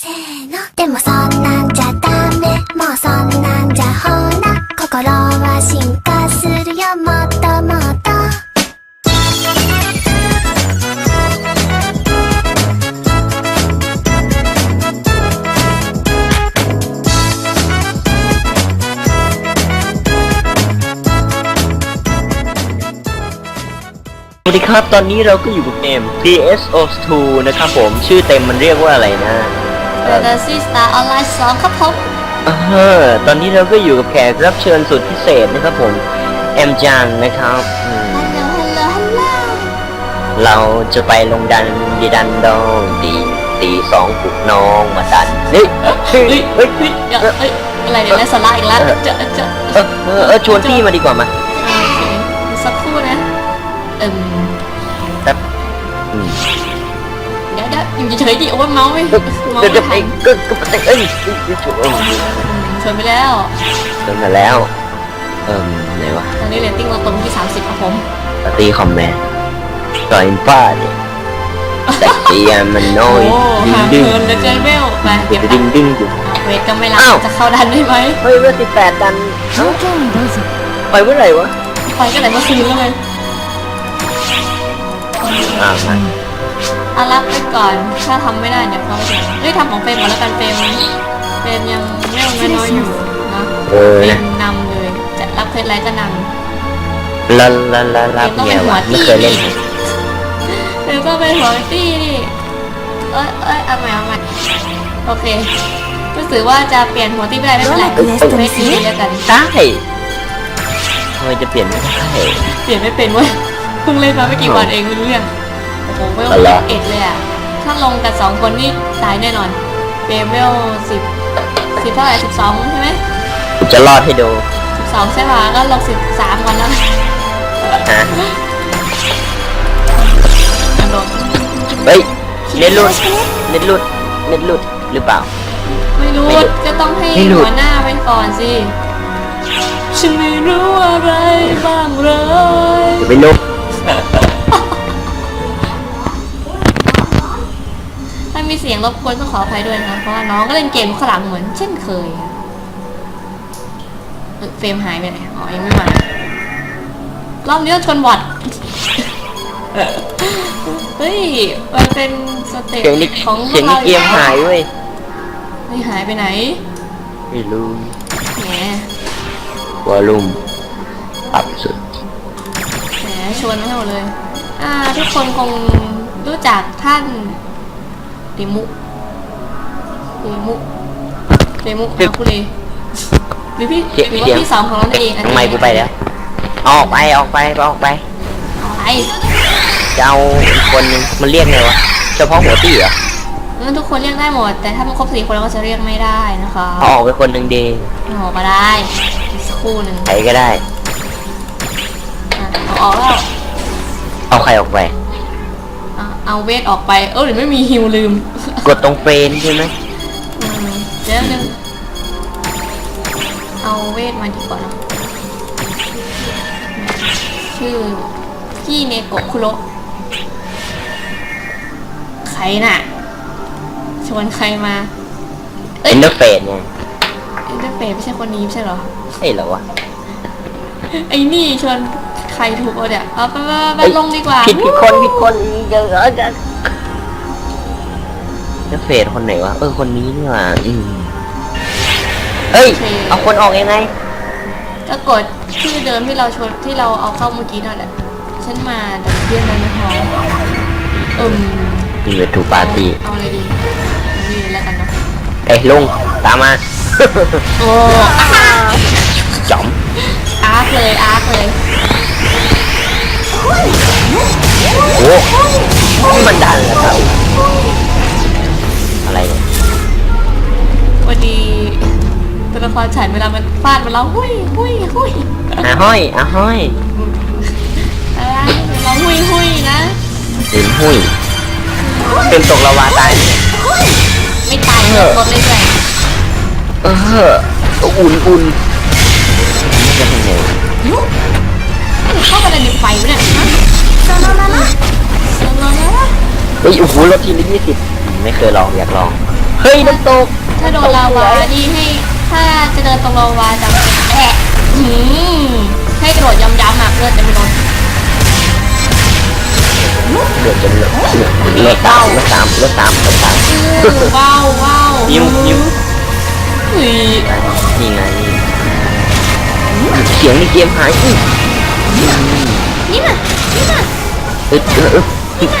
せーのでもそんなんじゃダメもうそんなんじゃほら心は進化するよもっともっと สวัสดีครับ ตอนนี้เราก็อยู่กับเกม PSO2 นะครับผม ชื่อเต็มมันเรียกว่าอะไรนะ เดอะเดอะซีสตาร์ออนไลน์สองครับผมเออตอนนี้เราก็อยู่กับแขกรับเชิญสุดพิเศษนะครับผม แอมจันนะครับอืมฮัลโหลฮัลโหลฮัลโหลเราจะไปลงดันดีดันดองดีตีสองปลุกน้องมาดันเฮ้ยเฮ้ยเฮ้ยเฮ้ยเดี๋ยวเอ้ยอะไรเนี่ยไร้สาระอีกแล้วเจะจะเออเออเออชวนพี่มาดีกว่ามาโอเคสักครู่นะเอิ่มแป๊บอืมเดี๋ยวเดี๋ยว อยู่เฉยๆดิโอ้ยเมาส์ไม่เมาส์เดี๋ยวไม่จะทัไปนก็ก็ไปเอ้ยเอ้ยเอ้ยเอ้ยอืมชวนไปแล้วเจอมาแล้ว เอิ่มไหนวะตอนนี้เรตติ้งเราตรงที่ 30ครับผมปาร์ตี้คอมแมนต่อยป้าเนี่ยแต่เตียมันน้อยโอ้ดึงห่างดึงเกินเหลือเกินเบลไปเก็บดึงดึงดึง เวทก็ไม่รับอ้าว จะเข้าดันได้ไหมเฮ้ยเมื่อสิบแปดดันเอ้าไปเมื่อไหร่วะไปก็ไหนเมื่อคืนแล้วไง อ่ามา เอารับไปก่อน ถ้าทำไม่ได้เดี๋ยวเขาจะเฮ้ยทำของเฟรมก่อนแล้วกันเฟรมเฟรมยังเล่นน้อยๆอยู่นะเออเฟรนะมนำเลย จะรับเพชรไรก็นำลาลาลาลาไงวะไม่เคยเล่นเดี๋ยวก็เป็นหัวตี้ดิเอ้ยเอ้ยเอาใหม่เอาใหม่โอเครู้สึกว่าจะเปลี่ยนหัวตี้ไม่ได้ไม่เป็นไรไม่ตีแล้วกัน ได้ทำไมจะเปลี่ยนไม่ได้ เปลี่ยนไม่เป็นเว้ยเพิ่งเล่นมาไม่กี่วันเองไม่รู้เรื่อง โอ้โหเวลอะไร เอ็ดเลยอะ ถ้าลงกันสองคนนี่ตายแน่นอนเบเวลสิบสิบเท่าไหร่สิบสองใช่ไหมกูจะรอดให้ดูสิบสองใช่ป่ะก็ลงสิบสามวันแล้วฮะโดนเฮ้ยเน็ตหลุดเน็ตหลุดเน็ตหลุดหรือเปล่า ไม่รู้ไม่หลุดก็ต้องให้ไม่หลุดหัวหน้าไปก่อนสิ ฉันไม่รู้อะไรบ้างเลย เดี๋ยวไปลุก มีเสียงรบกวนต้องขออภัยด้วยนะเพราะว่าน้องก็เล่นเกมข้างหลังเหมือนเช่นเคยอะเอ้ยเฟรมหายไปไหนอ๋อยังไม่มารอบนี้ต้องชนบอดเฮ้ยมันเป็นสเต็ปเสียงนี่ของพเสีวยกงเรานี่เกมหายเว้ยไม่หายไปไหนไม่รู้แหมวอลลุ่มปรับสุดแหมชวนมาให้หมดเลย อ่า ทุกคนคงรู้จักท่าน ริมุริมุริมุอาคุเรหรือพี่เสียงหรือเสียว่างพี่สองของเรานั่นเองอันทำนี้ไมกูไปแล้วออกไปออกไปออกไปอะไรจะเอาอีกคนนึงมันเรียกไงวะเฉพาะหัวตี้เหรองั้นทุกคนเรียกได้หมด แต่ถ้ามันครบสี่คนเราก็จะเรียกไม่ได้นะคะเอาออกไปคนหนึ่งดีโอ้ก็ได้อีกสักครู่หนึ่งใครก็ได้อะเอาออกแล้วเอาใครออกไปอะ เอาเวทออกไป เออหรือไม่มีฮิวลืมกดตรงเฟรนใช่ไหมอืมเดี๋ยวนึงเอาเวทมาดีกว่าเนอะชื่อพี่เนโกะคุโระใครน่ะ ชวนใครมา เอ้เอ็ยนเดอร์เฟนไงเอ็นเดอร์เฟย์ไม่ใช่คนนี้ไม่ใช่เหรอ ใช่เหรอวะ ไอ้นี่ชวนใครถูกเอาเนี่ยเอาไปไปไปเอ้ยลงดีกว่าผิดผิดคนผิดคนเดี๋ยวเดี๋ยวเดี๋ยวเดอร์เฟนคนไหนวะ เออคนนี้นี่หว่าอืมเฮ้ย เอาคนออกยังไงก็กดชื่อเดิมที่เราชวนที่เราเอาเข้าเมื่อกี้นั่นแหละ ฉันมาดับเบิลนั้นไม่พออืมนี่เป็นถูกปาร์ตี้เอาเลยดีเอานี่แล้วกันเนาะเอ้ยลุงตามมาโอ้จ๋อมอาร์คเลยอาร์คเลย โอ้มันดันแล้วครับ อะไรเนี่ยวันดีตัวละครฉันเวลามันฟาดมันร้องหุ้ยหุ้ยหุ้ยอะห้อยอะห้อยอะไรร้องหุ้ยหุ้ยนะลินหุ้ย เป็นตกละวาตายเนี่ยไม่ตายเลยลดเลยเลยเอออุ่นอุ่นนี่จะเป็นไง เข้าไปในไฟวะเนี่ยฮะโซโลลาลาโซโลลาลาเฮ้ยโอ้โหรถทีละยี่สิบไม่เคยลองอยากลอง เฮ้ยโดมันตกถ้าโดนลาวานี่ให้ถ้าจะเดินตรงลาวาจะเป็นแอะหืมให้กระโดดย้ำๆอะเพื่อจะไม่โดนเดือดจนเลือดเลือดตามเลือดตามเลือดตามเลือดตามอื้อว้าวว้าวยิ้มยิ้มอุ้ยนี่ไงเสียงในเกมหายอื้อ นี่น่ะนี่น่ะอึดอึดอึดอึด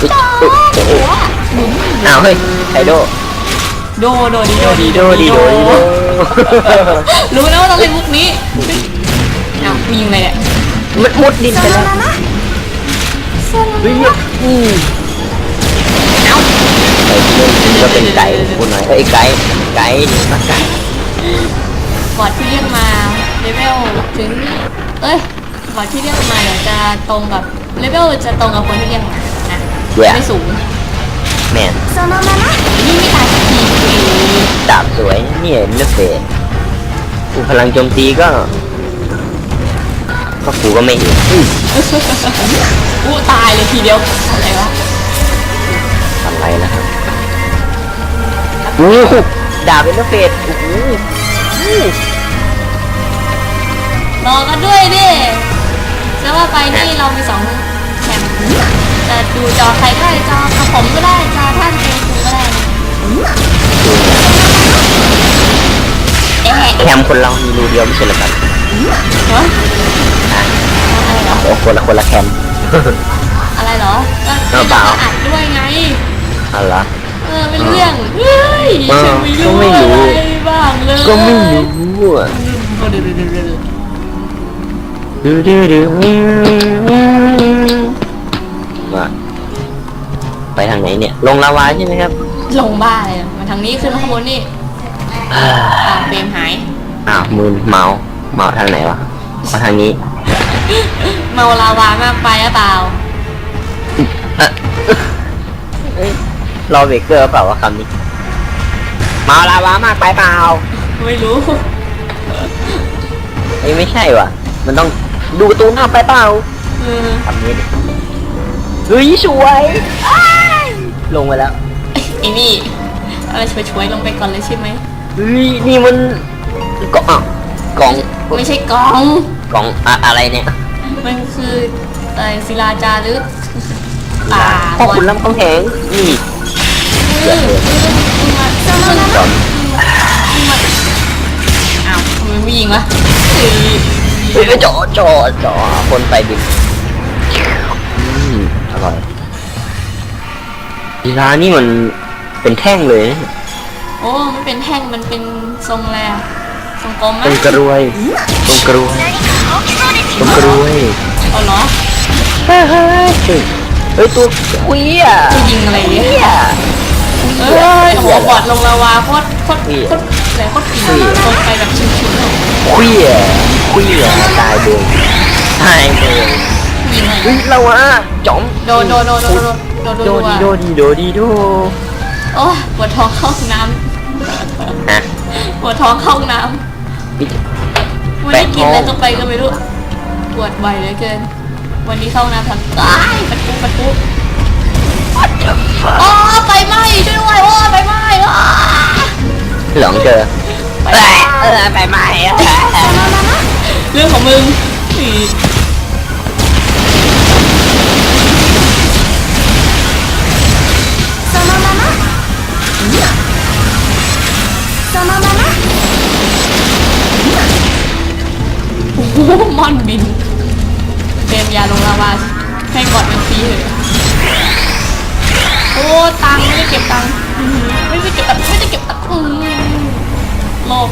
อึดต่ออึดหัวหมุนอ้าวเฮ้ยไคโดโดโดดีโดดีโดดีโดดีโดรู้แล้วว่าต้องเป็นมุกนี้อ้าวกูยิงอะไรเนี่ยมันมุดดินไปแล้วเฮ้ยอืมเอ้าไอ้เรื่องก็เป็นไก่กูหน่อยเอ้ยไก่ไก่นี่มาไก่บอร์ดที่เรียกมาเลเวลถึงเอ้ยบ อร์ที่เรียกมาเนี่ยจะตรงแบบเลเวลจะตรงกับคนที่เรียกมานะไม่สูงแมนนี่ไม่ตายสักทีดาบสวยนี่เลือกเฟสกูพลังโจมตีก็ก็กูก็ไม่เห็นอู้ตายเลยทีเดียวอะไรวะอะไรนะครับอู้ดาบเป็นลือกเฟสอู้รอกันด้วยดิ จะว่าไปนี่เรามีสองแคมจะดูจอใครก็ได้จอกระผมก็ได้จอท่านเองคุณก็ได้เอ๊ะแคมคนเรามีรูเดียวไม่ใช่เหรอครับฮะอะอะไรเหรอโอ้คนละคนละแคมอะไรเหรอก็เอาเปล่าก็อัดด้วยไงอะไรอเออเป็นเรื่องเฮ้ยเออฉันไม่รู้ก็ไม่รู้อะไรบ้างเลยก็ไม่รู้อะเออเดูดูดูว่าไปทางไหนเนี่ย ลงลาวาใช่ไหมครับลงบ้าเลยมาทางนี้ขึ้นมาข้างบนนี่อ่าอ่าเฟรมหาย อ้าวมือเมาเมาทางไหนวะมาทางนี้เมาลาวามากไปหรือเปล่า เอ่อเอ้ยรอเบรกเกอร์เปล่าวะคำนี้เมาลาวามากไปเปล่า ไม่รู้ เอ้ยไม่ใช่ว่ะ มันต้อง ดูประตูหน้าไปเปล่าเออคำนี้ดิเฮ้ยสวยอ้ายลงไปแล้วไอ้นี่อะไรช่วยๆลงไปก่อนเลยใช่ไหมเฮ้ยนี่มันกล่องอ้าวกล่องไม่ใช่กอง กล่องอะอะไรเนี่ยมันคืออะไรศิลาจารึกป่าพ่อคุณลำคำแหงนี่เออมาจอมอ้าวทำไมไม่ยิงวะเฮ้ยเฮ้ย จอจอจอคนไปบินอืมอร่อยร้านี่มันเป็นแท่งเลยนะโอ้มันเป็นแท่งมันเป็นทรงแลทรงกลมไหมตรงกระรวยตรงกระรวยตรงกระรวยเอาเหรอเฮ้ยเฮ้ยเฮ้ยเฮ้ยตัวคุยอะจะยิงอะไรเนี่ยเหี้ยเอ้ยโอ้โหบอดลงลาวาโคตรโคตรโคตรอะไรโคตรกิ่งลงไปแบบชิวๆเลยคุย อะคุยอะตายเลยตายเลยยิงอะไรเฮ้ยเราอะจอมโดนโดนโดนโดนโดนโดนโดโดนดีโดดีโดดีโดโอ้ยปวดท้องเข้าห้องน้ฮะำปวดท้องเข้าห้องน้ำวันนี้กินอะไรเข้าไปก็ไม่รู้ปวดบ่อยเหลือเกิน วันนี้เข้าห้องน้ำทำตายประตูประตู What the fuck โอ้ไฟไหม้ช่วยด้วยโอ้ไฟไหม้อ้าหลงเจอไฟเอไหม้อเออไปไหมอะ เรื่องของมึงนี่โอ้โหมอนบินเต็มยาลงลาวาให้กอดมันฟรีเลย โอ้ ตังไม่ได้เก็บตังไม่ได้เก็บตังไม่ได้เก็บตังโลก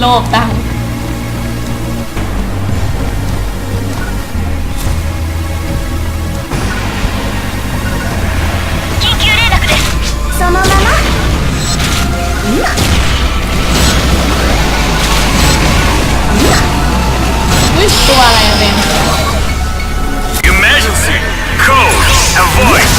โลกตัง ตัวอะไรอะเบน Emergency! Code! Avoid!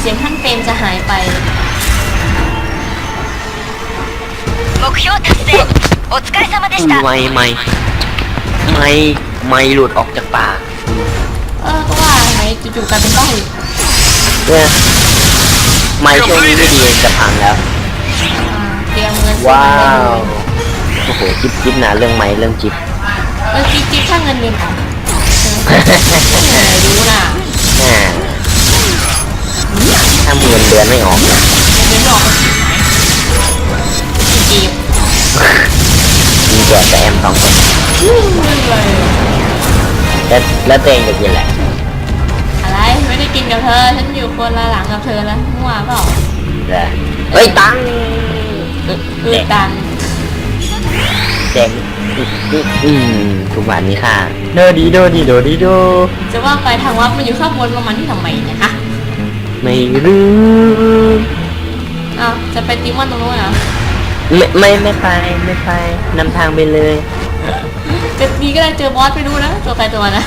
เสียงท่านเฟรมจะหายไป 目標達成お疲れ様でした ไม่ไม่ไม่ไม่หลุดออกจากปาก เออก็ว่าไหมจู่ๆกลายเป็นบ้าอีก เนี่ยไม่ช่วงนี้ไม่ดีจะพังแล้ว อ่าเตรียมเงินซื้อ ว้า เงิน ว โอ้โห จิ๊บจิ๊บนะเรื่องไม้เรื่องจิ๊บ เออจิ๊บจิ๊บถ้าเงินเดือนออกเออรู้น่ะ แหม ถ้าเงินเดือนไม่ออกเงินเดือนไม่ออกก็จิ๊บไหมจิ๊บมีแจกแต่แอมสองคนจิ๊บเลยแล้วแล้วตัวเองจะกินแหละอะไรไม่ได้กินกับเธอ ฉันอยู่คนละหลังกับเธอแล้วมั่วเปล่าเหรอเฮ้ยตังค์อือตังแจกอืมทุกวันนี้ค่ะ โดดีโดดีโดดีโด จะว่าไปทางวัดมันอยู่ข้างบนประมาณที่ทำไมเนี่ยฮะ ไม่รู้อ้าวจะไปติมอนตรงนู้นเหรอไม่ไม่ไม่ไปไม่ไปนำทางไปเลยจะดีก็ได้เจอบอสไปดูนะตัวใครตัวมันนะ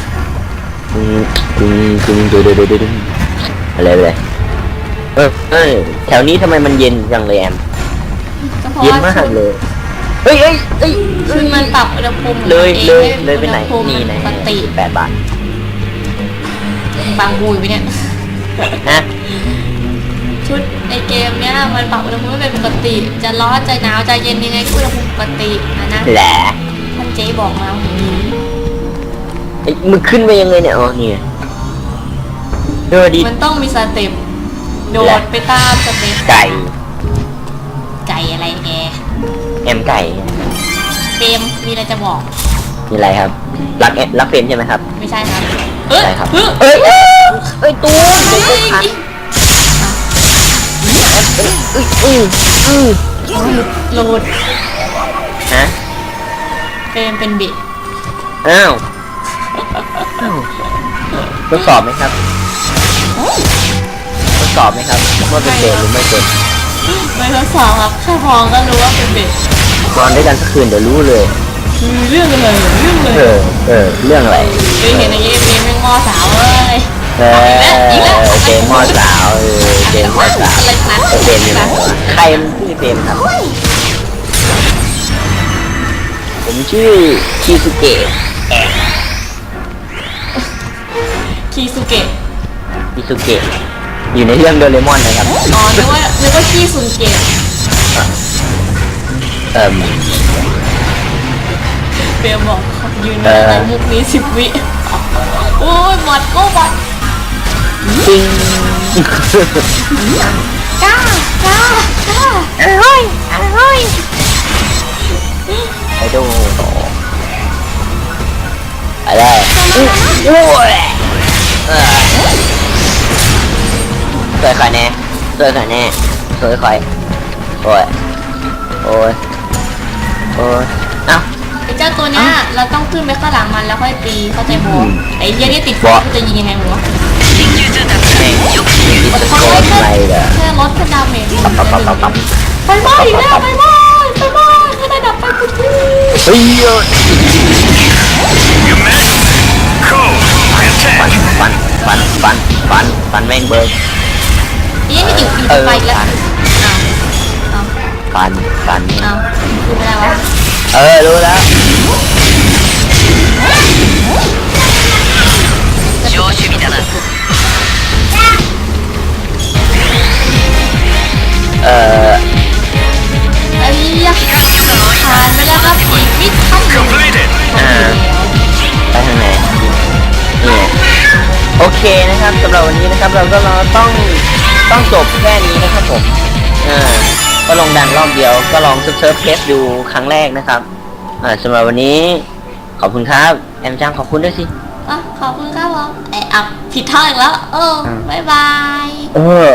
อืมอืมอืมดูดูดูดูดูอะไรเลยเออเออแถวนี้ทำไมมันเย็นจังเลยแอมก็เพราะเย็นว่ามากเลยเฮ้ยเฮ้ยเฮ้ยชุดมันปรับอุณหภูมิเลยองเลยให้เลยไปไหนอุณหภูมินี่มัไหนปกติแปดบาทบางบุยไปเนี่ย นะชุดในเกมเนี้ยมันปรับอุณหภูมิให้เป็นปกติ จะร้อนจะหนาวจะเย็นยังไงก็อุณหภูมิปกตินะนะแหละท่านเจ๊บอกมาอย่างนี้ไอ้ยมึงขึ้นไปยังไงเนี่ยอ๋อนี่ไงดูดิมันต้องมีสเต็ปโดและดไปตามสเต็ปไก่ ไก่อะไรแกแอมไก่เฟรมมีอะไรจะบอกมีอะไรครับ รักแอรักเฟรมใช่ไหมครับ ไม่ใช่ครับเอ้ย ใช่ครับเฮ้ยเอ้ยเอ้ยเอ้ยตูนเดี๋ยวก็พันเอ้ยเอ้ยอืออือโหลดฮะเฟรมเป็นบิดอ้าวอ้าวทดสอบไหมครับทดสอบไหมครับว่าเป็นเบรหรือไม่เป็นไม่ทดสอบครับแค่พองก็รู้ว่าเป็นบิดนอนด้วยกันสักคืนเดี๋ยวรู้เลย คือเรื่องอะไรเรื่องอะไรเออเออเรื่องอะไรเคยเห็นในเกมเกมแม่งมอสาวเลยเออเกมมอสาวเออเกมมอสาวอะไรนะเออเกมอยู่ไหนวะใครมันชื่อเกมครับ ผมชื่อคิสุเกะคีสุเกะคิสุเกะอยู่ในเรื่องโดเรมอนนะครับอ๋อนึกว่านึกว่าคีซุนเกะเอ่มเฟรมบอกยืนในอะไรมุกนี้สิบวิ โอ้ยบอดโอ้บอดจริงกล้ากล้ากล้าอร่อยอร่อยไปดูต่ออะไรโอ้ยเออสวยขอยแน่สวยขอยแน่สวยขอยโอ้ยโอ้ยโอ้ยเอ้าไอ้เจ้าตัวเนี้ยเราต้องขึ้นไปข้างหลังมันแล้วค่อยตีเข้าใจโบอืมไอ้เหี้ยนี่ติดบอมันจะยิงยังไงมึงวะแม่งติดสกอร์อะไรเหรอแค่ลดแค่ดาเมจปั๊บปั๊บปั๊บปั๊บปั๊บไฟไหม้อีกแล้วไฟไหม้ไฟไหม้ก็ได้ดับไปปุ๊บเฮ้ยเอ้ย You met? Code ฟัน attack. ฟันฟันฟันฟันฟันแม่งเบิร์ยี่นี่อยู่อยู่ไปอีกแล้วอ้าวอ้าวฟันฟันอ้าวคือไม่ได้วะ เออรู้แล้วเออไอ้ยะผ่านไปแล้วครับอีกนิดขั้นลงเออไปทางไหนนี่โอเคนะครับสำหรับวันนี้นะครับเราก็เราต้องต้องจบแค่นี้นะครับผมเออ ก็ลงดันรอบเดียวก็ลองเซิร์ฟเทสดูครั้งแรกนะครับ อ่าสำหรับวันนี้ ขอบคุณครับ แอมจังขอบคุณด้วยสิอะขอบคุณครับผมเอ๊ะอะผิดท่าอีกแล้ว เออ บ๊ายบาย เออ